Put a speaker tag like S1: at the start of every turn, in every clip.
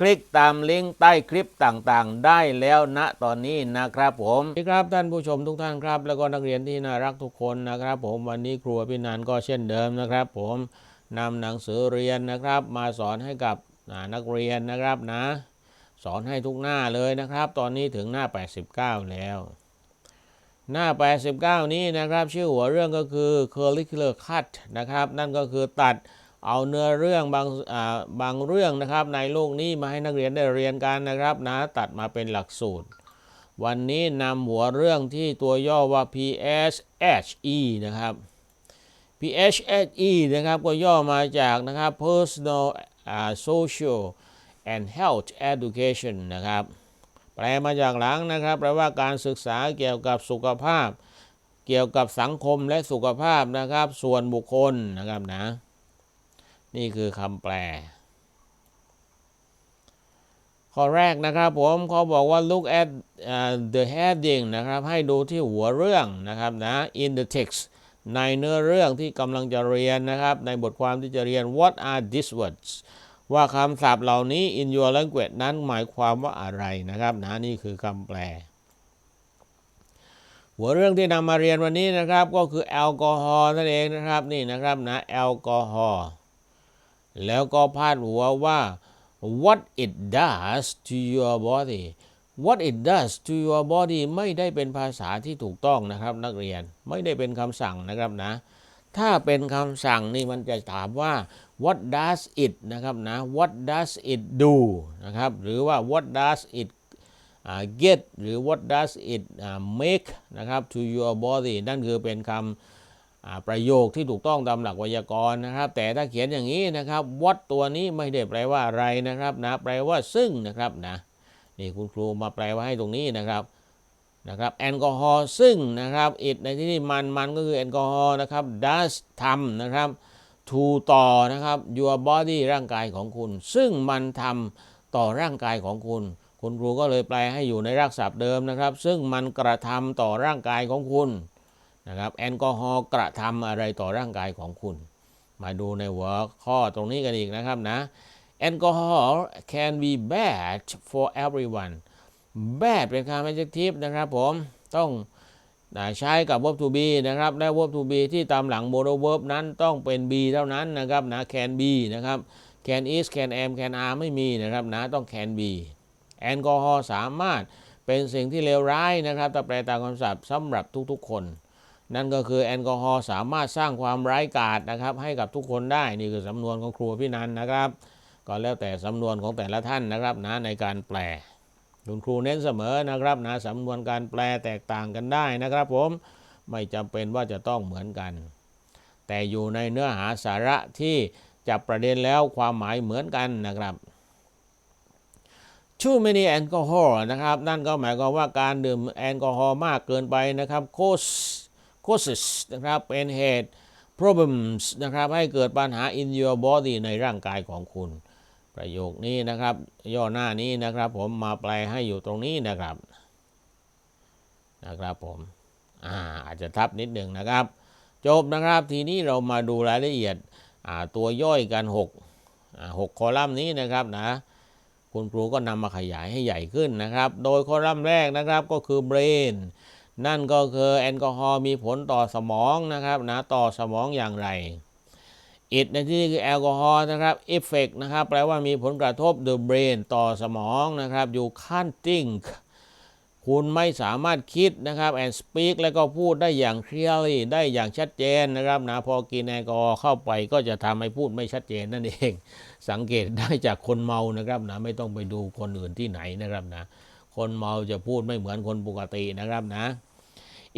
S1: คลิกตามลิงก์ใต้คลิปต่างๆ ได้แล้วณตอนนี้นะครับผมสวัสดีครับท่านผู้ชมทุกท่านครับ แล้วก็นักเรียนที่น่ารักทุกคนนะครับ ผมวันนี้ครัวพี่นันก็เช่นเดิมนะครับ ผมนำหนังสือเรียนนะครับ มาสอนให้กับนักเรียนนะครับนะ สอนให้ทุกหน้าเลยนะครับ ตอนนี้ถึงหน้า 89 แล้วหน้า 89 นี้นะครับ ชื่อหัวเรื่องก็คือ curricular cut นะครับ นั่นก็คือตัด เอาเนื้อเรื่องบางบางเรื่องนะครับ ในโลกนี้มาให้นักเรียนได้เรียนกันนะครับนะตัดมาเป็นหลักสูตร วันนี้นำหัวเรื่องที่ตัวย่อว่า PSHE นะครับ PHE นะครับก็ย่อมาจากนะครับ personal social and health education นะครับ แปลมาจากหลังนะครับ แปลว่าการศึกษาเกี่ยวกับสุขภาพ เกี่ยวกับสังคมและสุขภาพนะครับ ส่วนบุคคลนะครับนะ นี่คือคำแปล ข้อแรกนะครับผมเขาบอกว่า look at uh, the heading นะครับ ให้ดูที่หัวเรื่องนะครับนะ in the text ในเนื้อเรื่องที่กำลังจะเรียนนะครับ ในบทความที่จะเรียน what are these words ว่าคำศัพท์เหล่านี้ in your language นั้นหมายความว่าอะไรนะครับนะนี่คือคำแปล หัวเรื่องที่นำมาเรียนวันนี้นะครับ ก็คือแอลกอฮอล์นั่นเองนะครับนี่นะครับนะแอลกอฮอล์ แล้วก็พาดหัวว่า what it does to your body what it does to your body ไม่ได้เป็นภาษาที่ถูกต้องนะครับ นักเรียนไม่ได้เป็นคำสั่งนะครับนะ ถ้าเป็นคำสั่งนี่มันจะถามว่า what does it นะครับนะ what does it do นะครับหรือว่า what does it uh, get หรือ what does it uh, make นะครับ to your body นั่นคือเป็นคำ ประโยคที่ถูกต้องตามหลักไวยากรณ์นะครับ แต่ถ้าเขียนอย่างนี้นะครับ what ตัวนี้ไม่ได้แปลว่าอะไรนะครับนะแปลว่าซึ่งนะครับนะนี่คุณครูมาแปลว่าให้ตรงนี้นะครับนะครับแอลกอฮอล์ซึ่งนะครับ it ในที่นี้มันมันก็คือแอลกอฮอล์นะครับ does ทำนะครับ to ต่อนะครับ your body ร่างกายของคุณ ซึ่งมันทำต่อร่างกายของคุณ คุณครูก็เลยแปลให้อยู่ในรากศัพท์เดิมนะครับ ซึ่งมันกระทำต่อร่างกายของคุณ นะครับแอลกอฮอล์กระทำอะไรต่อร่างกายของคุณ มาดูในหัวข้อตรงนี้กันอีกนะครับนะ alcohol can be bad for everyone bad เป็นคำ adjective นะครับผมต้องใช้กับ verb to be นะครับ และ verb to be ที่ตามหลัง modal verb นั้นต้องเป็น be เท่านั้นนะครับนะ can be นะครับ can is can am can are ไม่มีนะครับนะต้อง can be แอลกอฮอล์สามารถเป็นสิ่งที่เลวร้ายนะครับถ้าแปลตามคำศัพท์สำหรับทุกๆคน นั่นก็คือแอลกอฮอล์สามารถสร้างความร้ายกาจนะครับ ให้กับทุกคนได้นี่คือสำนวนของครูพี่นันนะครับ ก็แล้วแต่สำนวนของแต่ละท่านนะครับนะในการแปลคุณครูเน้นเสมอนะครับนะสำนวนการแปลแตกต่างกันได้นะครับผมไม่จำเป็นว่าจะต้องเหมือนกัน แต่อยู่ในเนื้อหาสาระที่จับประเด็นแล้วความหมายเหมือนกันนะครับ too many alcohol นะครับ นั่นก็หมายความว่าการดื่มแอลกอฮอล์มากเกินไปนะครับ cause causes นะครับเป็นเหตุ problems นะครับให้เกิดปัญหา in your body ในร่างกายของคุณ ประโยคนี้นะครับ ย่อหน้านี้นะครับ ผมมาแปลให้อยู่ตรงนี้นะครับนะครับผมอาอาจจะทับนิดหนึ่งนะครับ จบนะครับทีนี้เรามาดูรายละเอียดตัวย่อยกัน6อ่าหกคอลัมน์นี้นะครับนะคุณครูก็นำมาขยายให้ใหญ่ขึ้นนะครับ โดยคอลัมน์แรกนะครับก็คือ brain นั่นก็คือแอลกอฮอล์มีผลต่อสมองนะครับนะต่อสมองอย่างไร it ในที่นี้คือแอลกอฮอล์นะครับ effect นะครับแปลว่ามีผลกระทบ the brain ต่อสมองนะครับ you can't think คุณไม่สามารถคิดนะครับ and speak แล้วก็พูดได้อย่าง clearly ได้อย่างชัดเจนนะครับนะพอกินแอลกอฮอล์เข้าไปก็จะทำให้พูดไม่ชัดเจนนั่นเอง สังเกตได้จากคนเมานะครับนะไม่ต้องไปดูคนอื่นที่ไหนนะครับนะคนเมาจะพูดไม่เหมือนคนปกตินะครับนะ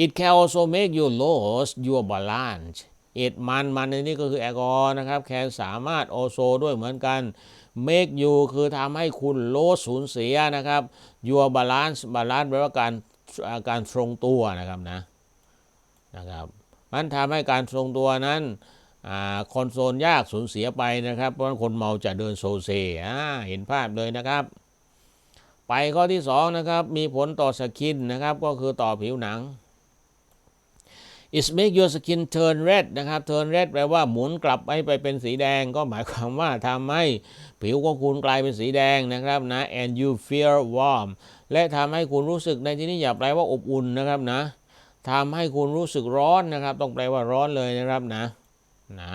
S1: it can also make you lose your balance it มันมันในนี้ก็คือแอลกอฮอล์นะครับ can สามารถ also ด้วยเหมือนกัน make you คือทำให้คุณ lose สูญเสียนะครับ your balance balance แปลว่าการการทรงตัวนะครับนะนะครับ มันทำให้การทรงตัวนั้นคอนโซลยากสูญเสียไปนะครับ เพราะคนเมาจะเดินโซเซเห็นภาพเลยนะครับ ไปข้อที่2นะครับ มีผลต่อสกินนะครับ ก็คือต่อผิวหนัง it make your skin turn red นะครับ turn red แปลว่าหมุนกลับไปไปเป็นสีแดง ก็หมายความว่าทำให้ผิวของคุณกลายเป็นสีแดงนะครับนะ and you feel warm และทำให้คุณรู้สึกในที่นี้อย่าแปลว่าอบอุ่นนะครับนะทำให้คุณรู้สึกร้อนนะครับ ต้องแปลว่าร้อนเลยนะครับนะนะ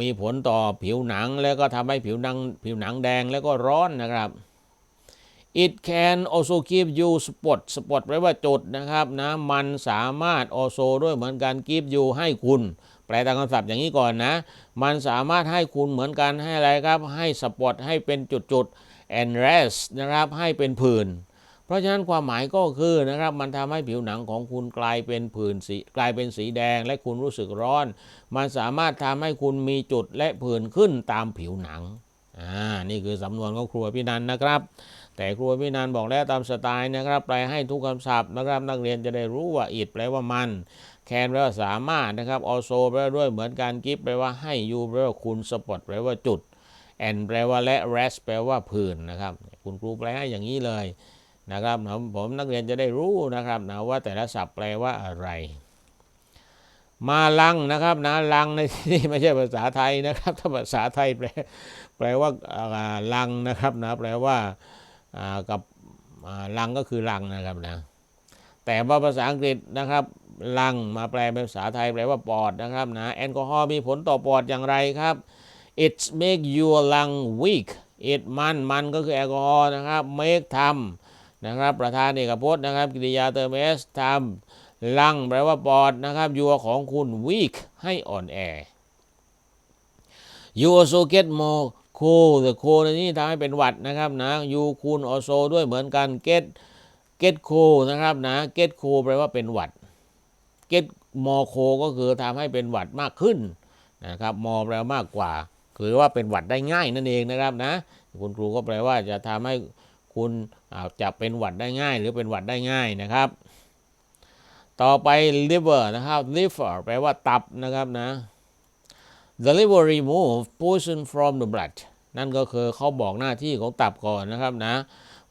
S1: มีผลต่อผิวหนังแล้วก็ทำให้ผิวหนังผิวหนังแดงแล้วก็ร้อนนะครับ it can also give you spot spot แปลว่าจุดนะครับนะมันสามารถ also ด้วยเหมือนกัน give you ให้คุณ แปลตามคำศัพท์อย่างนี้ก่อนนะ มันสามารถให้คุณเหมือนกันให้อะไรครับ ให้สปอตให้เป็นจุดๆ and rest นะครับให้เป็นผื่นเพราะฉะนั้นความหมายก็คือนะครับมันทำให้ผิวหนังของคุณกลายเป็นผื่นสีกลายเป็นสีแดงและคุณรู้สึกร้อน มันสามารถทำให้คุณมีจุดและผื่นขึ้นตามผิวหนังอ่านี่คือสำนวนของครัวพี่นันนะครับ แต่ครัวพี่นันบอกแล้วตามสไตล์นะครับแปลให้ทุกคำศัพท์นะครับ นักเรียนจะได้รู้ว่าอิดแปลว่ามันแคนแปลว่าสามารถนะครับ also แปลว่าด้วยเหมือนกันกิฟแปลว่าให้ยูแปลว่าคุณสปอตแปลว่าจุดแอนแปลว่าและ rest แปลว่าผื่นนะครับ คุณครูแปลให้อย่างนี้เลยนะครับผมนักเรียนจะได้รู้นะครับนะว่าแต่ละศัพท์แปลว่าอะไร มาลังนะครับนะลังในที่นี้ไม่ใช่ภาษาไทยนะครับ ถ้าภาษาไทยแปลแปลว่าลังนะครับนะแปลว่า กับลังก็คือลังนะครับนะแต่ว่าภาษาอังกฤษนะครับลังมาแปลเป็นภาษาไทยแปลว่าปอดนะครับนะแอลกอฮอล์มีผลต่อปอดอย่างไรครับ it make your lung weak it มันมันก็คือแอลกอฮอล์นะครับ make ทำนะครับ ประธานเอกพจน์นะครับกิริยาเติม s ทำลังแปลว่าปอดนะครับยัวของคุณ weak ให้อ่อนแอ you also get more cold the cold นี้ทำให้เป็นหวัดนะครับนะ you คูณ also ด้วยเหมือนกัน get get cold นะครับนะ get cold แปลว่าเป็นหวัด get more cold ก็คือทำให้เป็นหวัดมากขึ้นนะครับ more แปลว่ามากกว่า คือว่าเป็นหวัดได้ง่ายนั่นเองนะครับนะ คุณครูก็แปลว่าจะทำให้คุณจะเป็นหวัดได้ง่าย หรือเป็นหวัดได้ง่ายนะครับ ต่อไป liver นะครับ liver แปลว่าตับนะครับนะ the liver remove poison from the blood นั่นก็คือเขาบอกหน้าที่ของตับก่อนนะครับนะ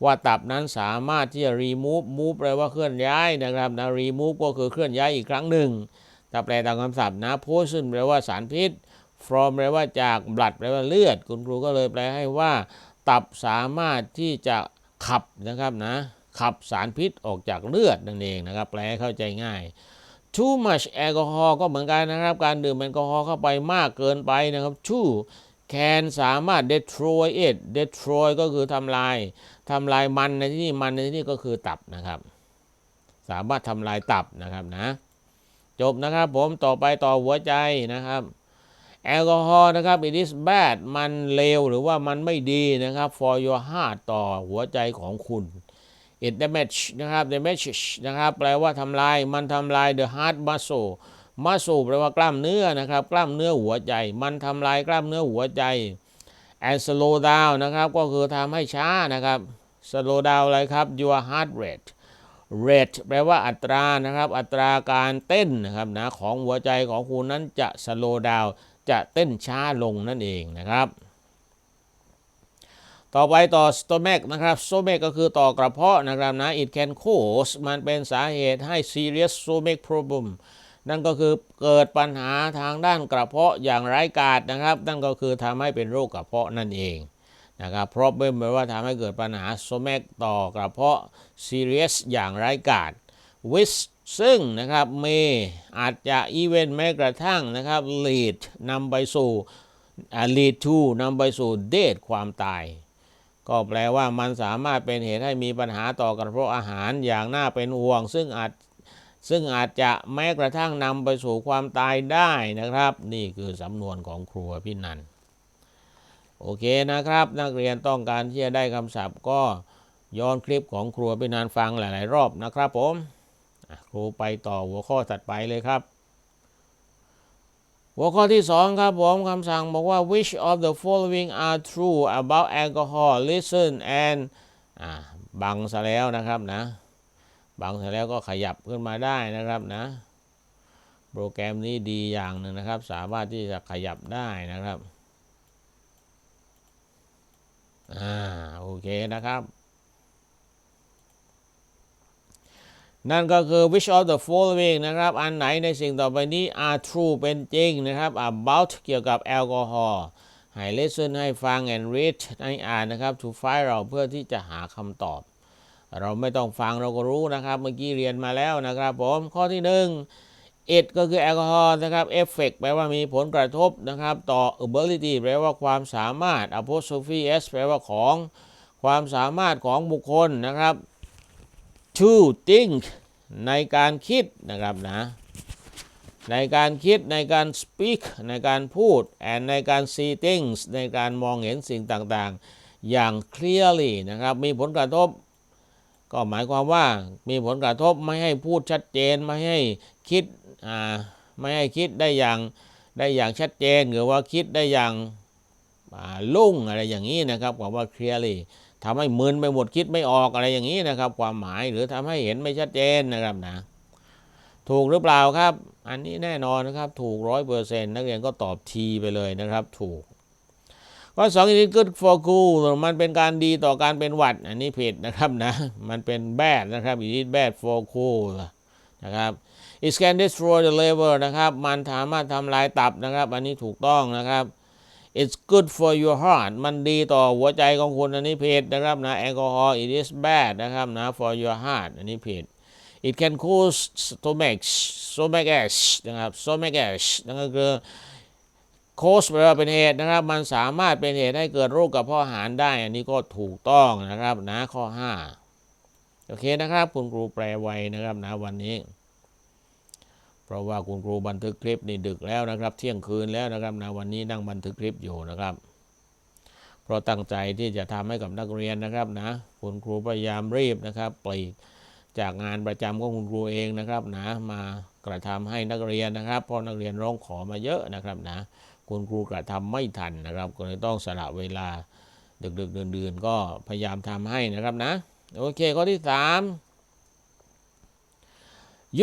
S1: ว่าตับนั้นสามารถที่จะ remove move แปลว่าเคลื่อนย้ายนะครับนะ remove ก็คือเคลื่อนย้ายอีกครั้งหนึ่งถ้าแปลตามคำศัพท์นะ poison แปลว่าสารพิษ from แปลว่าจาก blood แปลว่าเลือด คุณครูก็เลยแปลให้ว่า ตับสามารถที่จะขับนะครับนะขับสารพิษออกจากเลือดนั่นเองนะครับ แปลเข้าใจง่าย too much แอลกอฮอล์ก็เหมือนกันนะครับ การดื่มแอลกอฮอล์เข้าไปมากเกินไปนะครับ too can สามารถ destroy it destroy ก็คือทำลายทำลายมันในที่นี่มันในที่นี่ก็คือตับนะครับ สามารถทำลายตับนะครับนะ จบนะครับผมต่อไปต่อหัวใจนะครับ แอลกอฮอล์นะครับ it is bad มันเลวหรือว่ามันไม่ดีนะครับ for your heart ต่อหัวใจของคุณ it damage นะครับ damage นะครับ แปลว่าทำลาย มันทำลาย the heart muscle muscle แปลว่ากล้ามเนื้อนะครับ กล้ามเนื้อหัวใจ มันทำลายกล้ามเนื้อหัวใจ and slow down นะครับ ก็คือทำให้ช้านะครับ slow down อะไรครับ your heart rate rate แปลว่าอัตรานะครับ อัตราการเต้นนะครับนะของหัวใจของคุณนั้นจะ slow down จะเต้นช้าลงนั่นเองนะครับ ต่อไปต่อ stomach นะครับ stomach ก็คือต่อกระเพาะนะครับนะ it can cause มันเป็นสาเหตุให้ serious stomach problem นั่นก็คือเกิดปัญหาทางด้านกระเพาะอย่างไร้กาจนะครับ นั่นก็คือทำให้เป็นโรคกระเพาะนั่นเองนะครับ problem แปลว่าทำให้เกิดปัญหา stomach ต่อกระเพาะ serious อย่างไร้กาจ which ซึ่งนะครับเมอาจจะอีเวนแม้กระทั่งนะครับ lead นำไปสู่ lead to นำไปสู่ death ความตาย ก็แปลว่ามันสามารถเป็นเหตุให้มีปัญหาต่อกระเพาะอาหารอย่างน่าเป็นห่วง ซึ่งอาจซึ่งอาจจะแม้กระทั่งนำไปสู่ความตายได้นะครับ นี่คือสำนวนของครัวพี่นันโอเคนะครับ นักเรียนต้องการที่จะได้คำศัพท์ก็ย้อนคลิปของครัวพี่นันฟังหลาย ๆ รอบนะครับผมครูไปต่อหัวข้อถัดไปเลยครับ หัวข้อที่สองครับผมคำสั่งบอกว่า which of the following are true about alcohol listen and บังซะแล้วนะครับนะ บังเสร็จแล้วก็ขยับขึ้นมาได้นะครับนะ โปรแกรมนี้ดีอย่างหนึ่งนะครับ สามารถที่จะขยับได้นะครับ อ่า โอเคนะครับ นั่นก็คือ which of the following นะครับ อันไหนในสิ่งต่อไปนี้ are true เป็นจริงนะครับ about เกี่ยวกับแอลกอฮอล์ให้ listen ให้ฟัง and read ให้อ่านนะครับ to find เราเพื่อที่จะหาคำตอบ เราไม่ต้องฟังเราก็รู้นะครับ เมื่อกี้เรียนมาแล้วนะครับผม ข้อที่หนึ่ง it ก็คือแอลกอฮอล์นะครับ effect แปลว่ามีผลกระทบนะครับ ต่อ ability แปลว่าความสามารถ apostrophe s แปลว่าของ ความสามารถของบุคคลนะครับ to think ในการคิดนะครับนะในการคิดในการ speak ในการพูด and ในการ see things ในการมองเห็นสิ่งต่างๆ อย่าง clearly นะครับมีผลกระทบ ก็หมายความว่ามีผลกระทบไม่ให้พูดชัดเจนไม่ให้คิดอ่าไม่ให้คิดได้อย่างได้อย่างชัดเจนหรือว่าคิดได้อย่างลุ่งอะไรอย่างนี้นะครับความว่า clearly ทำให้มึนไปหมดคิดไม่ออกอะไรอย่างนี้นะครับ ความหมายหรือทำให้เห็นไม่ชัดเจนนะครับนะ ถูกหรือเปล่าครับ อันนี้แน่นอนนะครับ ถูกร้อยเปอร์เซ็นต์นักเรียนก็ตอบทีไปเลยนะครับ ถูกข้อสองนี้ good for cool มันเป็นการดีต่อการเป็นหวัด อันนี้ผิดนะครับนะ มันเป็น bad นะครับ it is bad for cool นะครับ it can destroy the liver นะครับ มันสามารถทำลายตับนะครับ อันนี้ถูกต้องนะครับ it's good for your heart มันดีต่อหัวใจของคุณอันนี้ผิดนะครับนะ alcohol it is bad นะครับนะ for your heart อันนี้ผิด it can cause stomach stomach ache นะครับ stomach ache นั่นก็คือ cause แปลว่าเป็นเหตุนะครับ มันสามารถเป็นเหตุให้เกิดโรคกระเพาะอาหารได้ อันนี้ก็ถูกต้องนะครับนะข้อ 5 โอเคนะครับ คุณครูแปลไว้นะครับนะวันนี้ ราะว่าคุณครูบันทึกคลิปนี่ดึกแล้วนะครับ เที่ยงคืนแล้วนะครับนะวันนี้นั่งบันทึกคลิปอยู่นะครับ เพราะตั้งใจที่จะทำให้กับนักเรียนนะครับนะคุณครูพยายามรีบนะครับปลีกจากงานประจำของคุณครูเองนะครับนะมากระทำให้นักเรียนนะครับเพราะนักเรียนร้องขอมาเยอะนะครับนะคุณครูกระทำไม่ทันนะครับ ก็เลยต้องสละเวลาดึกๆเดือนๆก็พยายามทำให้นะครับนะโอเคข้อที่ 3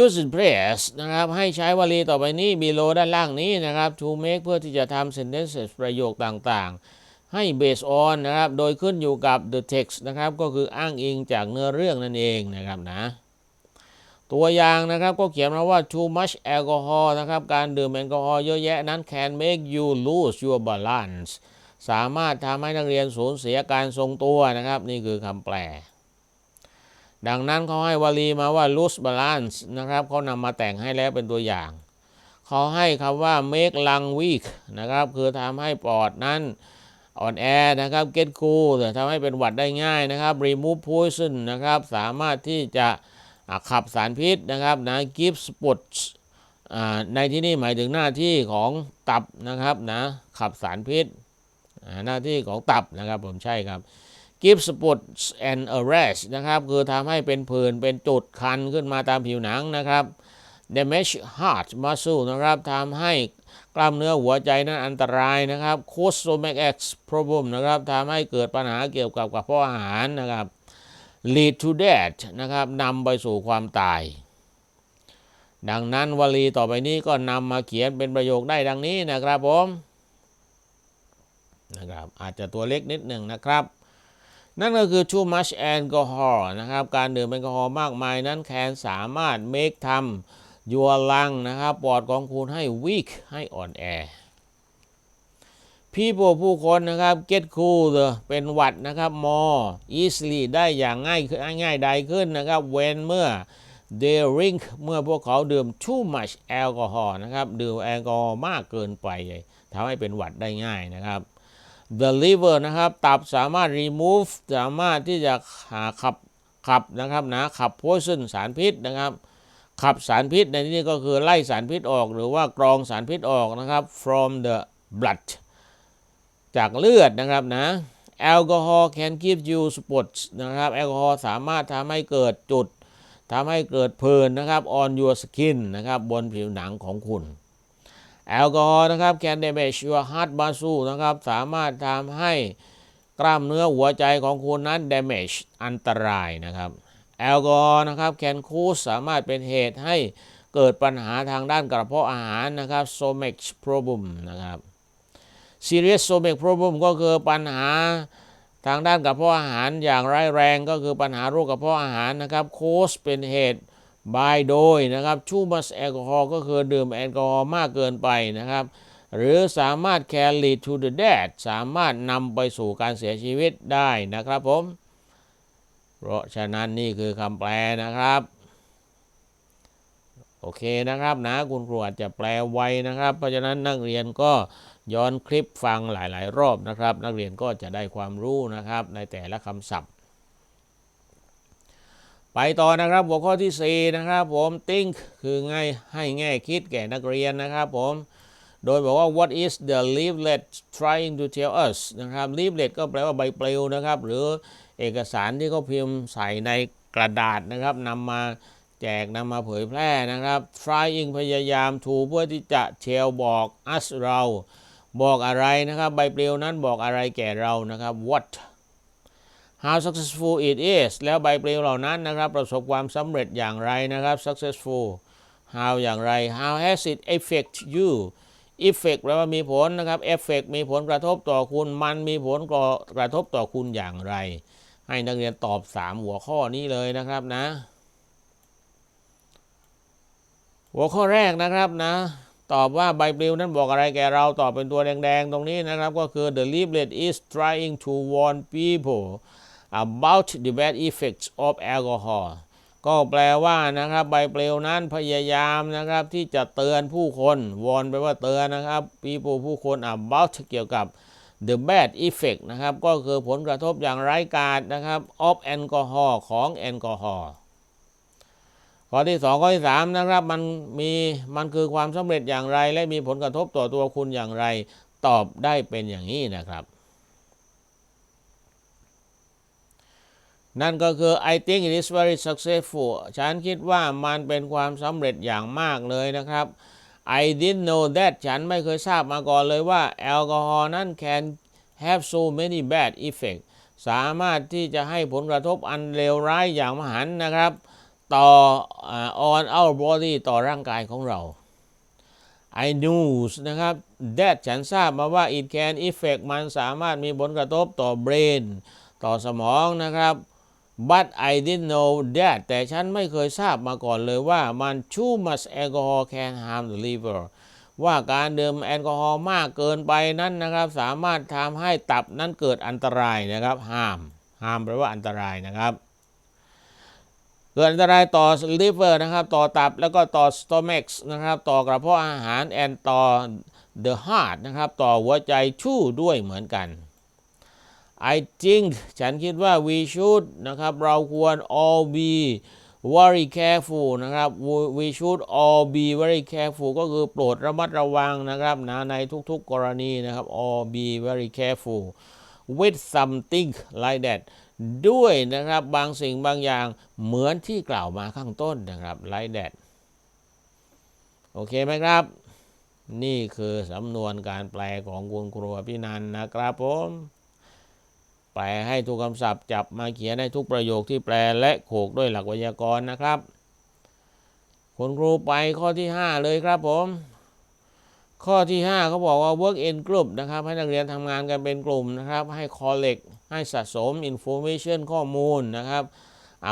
S1: use in place นะครับ ให้ใช้วลีต่อไปนี้ below ด้านล่างนี้นะครับ to make เพื่อที่จะทำ sentences ประโยคต่างๆ ให้ based on นะครับ โดยขึ้นอยู่กับ the text นะครับ ก็คืออ้างอิงจากเนื้อเรื่องนั่นเองนะครับนะตัวอย่างนะครับก็เขียนมาว่า too much alcohol นะครับ การดื่มแอลกอฮอล์เยอะแยะนั้น can make you lose your balance สามารถทำให้นักเรียนสูญเสียการทรงตัวนะครับ นี่คือคำแปล ดังนั้นเขาให้วลีมาว่า loose balance นะครับเขานำมาแต่งให้แล้วเป็นตัวอย่าง เขาให้คำว่า make lung weak นะครับ คือทำให้ปอดนั้นอ่อนแอนะครับ get cool ทำให้เป็นหวัดได้ง่ายนะครับ remove poison นะครับ สามารถที่จะขับสารพิษนะครับนะ give spots ในที่นี้หมายถึงหน้าที่ของตับนะครับนะขับสารพิษหน้าที่ของตับนะครับผมใช่ครับ give spots and a rash นะครับ คือทำให้เป็นผื่นเป็นจุดคันขึ้นมาตามผิวหนังนะครับ damage heart muscle นะครับทำให้กล้ามเนื้อหัวใจนั้นอันตรายนะครับ cause stomach ache problem นะครับทำให้เกิดปัญหาเกี่ยวกับกระเพาะอาหารนะครับ lead to death นะครับนำไปสู่ความตาย ดังนั้นวลีต่อไปนี้ก็นำมาเขียนเป็นประโยคได้ดังนี้นะครับผมนะครับอาจจะตัวเล็กนิดหนึ่งนะครับ นั่นก็คือ too much alcohol นะครับ การดื่มแอลกอฮอล์มากมายนั้นแคนสามารถ make ทำ your lung นะครับปอดของคุณให้ weak ให้อ่อนแอ people ผู้คนนะครับ get cool เป็นหวัดนะครับ more easily ได้อย่างง่ายง่ายใดขึ้นนะครับ when เมื่อ they drink เมื่อพวกเขาดื่ม too much alcohol นะครับ ดื่มแอลกอฮอล์มากเกินไปทำให้เป็นหวัดได้ง่ายนะครับ the liver นะครับ ตับสามารถ remove สามารถที่จะหาขับขับนะครับนะขับ poison สารพิษนะครับขับสารพิษในที่นี้ก็คือไล่สารพิษออก หรือว่ากรองสารพิษออกนะครับ from the blood จากเลือดนะครับนะแอลกอฮอล์ can give you spots นะครับแอลกอฮอล์สามารถทำให้เกิดจุดทำให้เกิดผื่นนะครับ on your skin นะครับบนผิวหนังของคุณ แอลกอฮอล์นะครับ can damage your heart muscle นะครับ สามารถทำให้กล้ามเนื้อหัวใจของคุณนั้น damage อันตรายนะครับ แอลกอฮอล์นะครับ can cause สามารถเป็นเหตุให้เกิดปัญหาทางด้านกระเพาะอาหารนะครับ stomach problem นะครับ serious stomach problem ก็คือปัญหาทางด้านกระเพาะอาหารอย่างร้ายแรงก็คือปัญหาโรคกระเพาะอาหารนะครับ cause เป็นเหตุ by โดยนะครับ too much alcohol ก็คือดื่มแอลกอฮอล์มากเกินไปนะครับ หรือสามารถ can lead to the death สามารถนำไปสู่การเสียชีวิตได้นะครับผม เพราะฉะนั้นนี่คือคำแปลนะครับ โอเคนะครับนะคุณครูอาจจะแปลไวนะครับ เพราะฉะนั้นนักเรียนก็ย้อนคลิปฟังหลาย ๆ รอบนะครับ นักเรียนก็จะได้ความรู้นะครับในแต่ละคำศัพท์ ไปต่อนะครับหัวข้อที่4นะครับผม think คือไงให้แง่คิดแก่นักเรียนนะครับผม โดยบอกว่า what is the leaflet trying to tell us นะครับ leaflet ก็แปลว่าใบปลิวนะครับ หรือเอกสารที่เขาพิมพ์ใส่ในกระดาษนะครับนำมาแจกนำมาเผยแพร่นะครับ trying พยายาม to เพื่อที่จะ tell บอก us เรา บอกอะไรนะครับ ใบปลิวนั้นบอกอะไรแก่เรานะครับ what how successful it is แล้วใบปลิวเหล่านั้นนะครับ ประสบความสำเร็จอย่างไรนะครับ successful how อย่างไร how has it affect you effect แปลว่ามีผลนะครับ effect มีผลกระทบต่อคุณ มันมีผลกระทบต่อคุณอย่างไร ให้นักเรียนตอบ 3 หัวข้อนี้เลยนะครับนะ หัวข้อแรกนะครับนะ ตอบว่าใบปลิวนั้นบอกอะไรแกเราตอบเป็นตัวแดง ๆ ตรงนี้นะครับ ก็คือ the leaflet is trying to warn people about the bad effects of alcohol ก็แปลว่านะครับใบเปลวนั้นพยายามนะครับที่จะเตือนผู้คนวอนไปว่าเตือนนะครับ people ผู้คน about เกี่ยวกับ the bad effect นะครับ ก็คือผลกระทบอย่างไร้กาจนะครับ of alcohol ของแอลกอฮอล์ข้อที่สองข้อที่สามนะครับมันมีมันคือความสำเร็จอย่างไร และมีผลกระทบต่อตัวคุณอย่างไร ตอบได้เป็นอย่างนี้นะครับ นั่นก็คือ I think it is very successful ฉันคิดว่ามันเป็นความสำเร็จอย่างมากเลยนะครับ I didn't know that ฉันไม่เคยทราบมาก่อนเลยว่าแอลกอฮอล์นั้น can have so many bad effects สามารถที่จะให้ผลกระทบอันเลวร้ายอย่างมหันนะครับ ต่อ on our body ต่อร่างกายของเรา I knew นะครับ that ฉันทราบมาว่า it can affect มันสามารถมีผลกระทบต่อ brain ต่อสมองนะครับ but I didn't know that แต่ฉันไม่เคยทราบมาก่อนเลยว่ามัน too much alcohol can harm the liver ว่าการดื่มแอลกอฮอล์มากเกินไปนั้นนะครับ สามารถทำให้ตับนั้นเกิดอันตรายนะครับ harm harm แปลว่าอันตรายนะครับเกิดอันตรายต่อ liver นะครับ ต่อตับแล้วก็ต่อ stomach นะครับ ต่อกระเพาะอาหาร and ต่อ the heart นะครับ ต่อหัวใจชู่ด้วยเหมือนกัน I think ฉันคิดว่า we should นะครับ เราควร all be very careful นะครับ we should all be very careful ก็คือโปรดระมัดระวังนะครับนะในทุกๆกรณีนะครับ all be very careful with something like that ด้วยนะครับบางสิ่งบางอย่างเหมือนที่กล่าวมาข้างต้นนะครับ like that โอเคไหมครับ นี่คือสำนวนการแปลของคุณครูพี่นันนะครับผม แปลให้ทุกคำศัพท์จับมาเขียนให้ทุกประโยคที่แปลและโขกด้วยหลักไวยากรณ์นะครับ คุณครูไปข้อที่ 5 เลยครับผม ข้อที่5เขาบอกว่า work in group นะครับ ให้นักเรียนทำงานกันเป็นกลุ่มนะครับ ให้ collect ให้สะสม information ข้อมูลนะครับ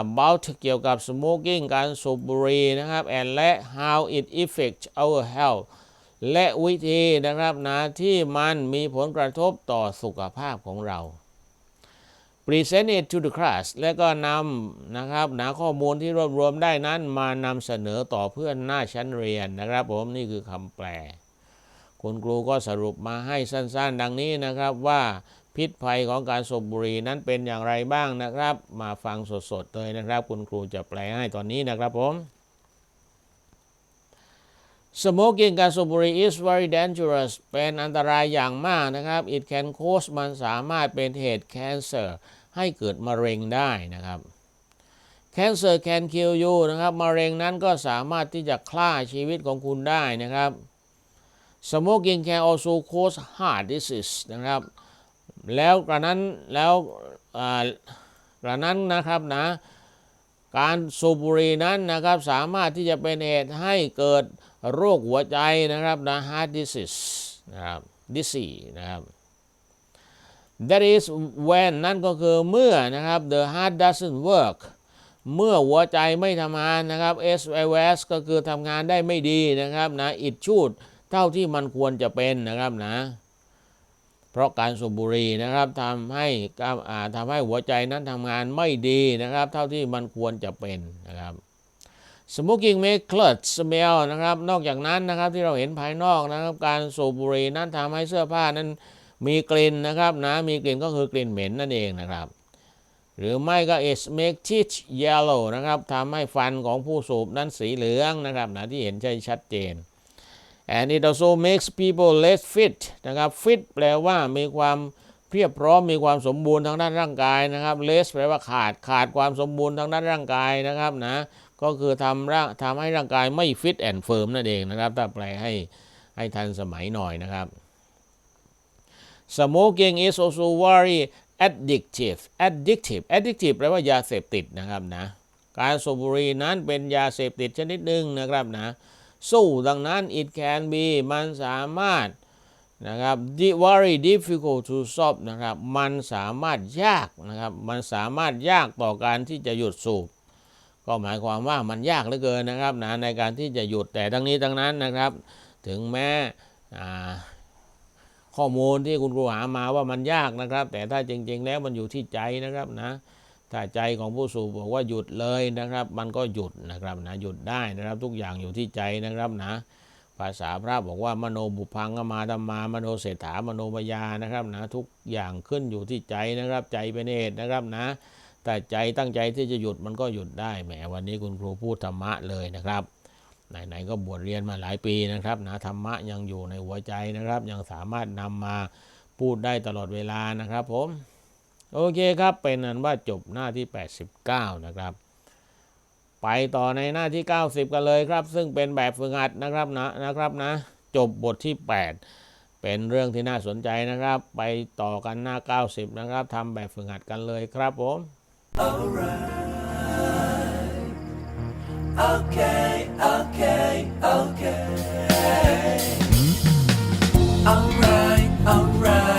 S1: about เกี่ยวกับ smoking การสูบบุหรี่นะครับ and และ how it affects our health และวิธีนะครับนะที่มันมีผลกระทบต่อสุขภาพของเรา present it to the class และก็นำนะครับหนาข้อมูลที่รวบรวมได้นั้นมานำเสนอต่อเพื่อนหน้าชั้นเรียนนะครับ ผมนี่คือคำแปล คุณครูก็สรุปมาให้สั้นๆ ดังนี้นะครับว่าพิษภัยของการสูบบุหรี่นั้นเป็นอย่างไรบ้างนะครับ มาฟังสดๆเลยนะครับ คุณครูจะแปลให้ตอนนี้นะครับผม Smoking การสูบบุหรี่ is very dangerous เป็นอันตรายอย่างมากนะครับ it can cause มันสามารถเป็นเหตุ cancer ให้เกิดมะเร็งได้นะครับ cancer can kill you นะครับ มะเร็งนั้นก็สามารถที่จะฆ่าชีวิตของคุณได้นะครับ smoking can also cause heart disease นะครับ แล้วกระนั้นแล้วกระนั้นนะครับนะ การสูบบุหรี่นั้นนะครับ สามารถที่จะเป็นเหตุให้เกิดโรคหัวใจนะครับนะ heart disease นะครับ disease นะครับ that is when นั่นก็คือเมื่อนะครับ the heart doesn't work เมื่อหัวใจไม่ทำงานนะครับ SOS ก็คือทำงานได้ไม่ดีนะครับนะ it should เท่าที่มันควรจะเป็นนะครับนะ เพราะการสูบบุหรี่นะครับทำให้าทำให้หัวใจนั้นทำงานไม่ดีนะครับ เท่าที่มันควรจะเป็นนะครับ smoking make clothes smell นะครับ นอกจากนั้นนะครับที่เราเห็นภายนอกนะครับ การสูบบุหรี่นั้นทำให้เสื้อผ้านั้น มีกลิ่นนะครับนะมีกลิ่นก็คือกลิ่นเหม็นนั่นเองนะครับ หรือไม่ก็ it make teeth yellow นะครับทำให้ฟันของผู้สูบนั้นสีเหลืองนะครับนะที่เห็นใช่ชัดเจน and it also makes people less fit นะครับ fit แปลว่ามีความเพียบพร้อมมีความสมบูรณ์ทางด้านร่างกายนะครับ less แปลว่าขาดขาดความสมบูรณ์ทางด้านร่างกายนะครับนะก็คือทำร่างทำให้ร่างกายไม่ fit and firm นั่นเองนะครับ ถ้าแปลให้ให้ทันสมัยหน่อยนะครับ smoking is also very addictive addictive addictive แปลว่ายาเสพติดนะครับนะ การสูบบุหรี่นั้นเป็นยาเสพติดชนิดหนึ่งนะครับนะสู้ดังนั้น it can be มันสามารถนะครับ very difficult to stop นะครับ มันสามารถยากนะครับ มันสามารถยากต่อการที่จะหยุดสูบ ก็หมายความว่ามันยากเหลือเกินนะครับนะในการที่จะหยุดแต่ทั้งนี้ทั้งนั้นนะครับ ถึงแม้อ่า ข้อมูลที่คุณครูหามาว่ามันยากนะครับ แต่ถ้าจริง ๆ แล้วมันอยู่ที่ใจนะครับนะถ้าใจของผู้สูบบอกว่าหยุดเลยนะครับ มันก็หยุดนะครับนะหยุดได้นะครับ ทุกอย่างอยู่ที่ใจนะครับนะ ภาษาพระบอกว่ามโนบุพังกมาธรรมามโนเศรษฐามโนมยานะครับนะทุกอย่างขึ้นอยู่ที่ใจนะครับ ใจเป็นเหตุนะครับนะ แต่ใจตั้งใจที่จะหยุดมันก็หยุดได้แหมวันนี้คุณครูพูดธรรมะเลยนะครับ ไหนๆก็บวชเรียนมาหลายปีนะครับนะธรรมะยังอยู่ในหัวใจนะครับ ยังสามารถนำมาพูดได้ตลอดเวลานะครับผมโอเคครับเป็นอันว่าจบหน้าที่ 89 นะครับ ไปต่อในหน้าที่ 90 กันเลยครับ ซึ่งเป็นแบบฝึกหัดนะครับนะนะครับนะ จบบทที่ 8 เป็นเรื่องที่น่าสนใจนะครับ ไปต่อกันหน้า 90 นะครับทำแบบฝึกหัดกันเลยครับผม
S2: Okay, okay, okay. Alright, alright.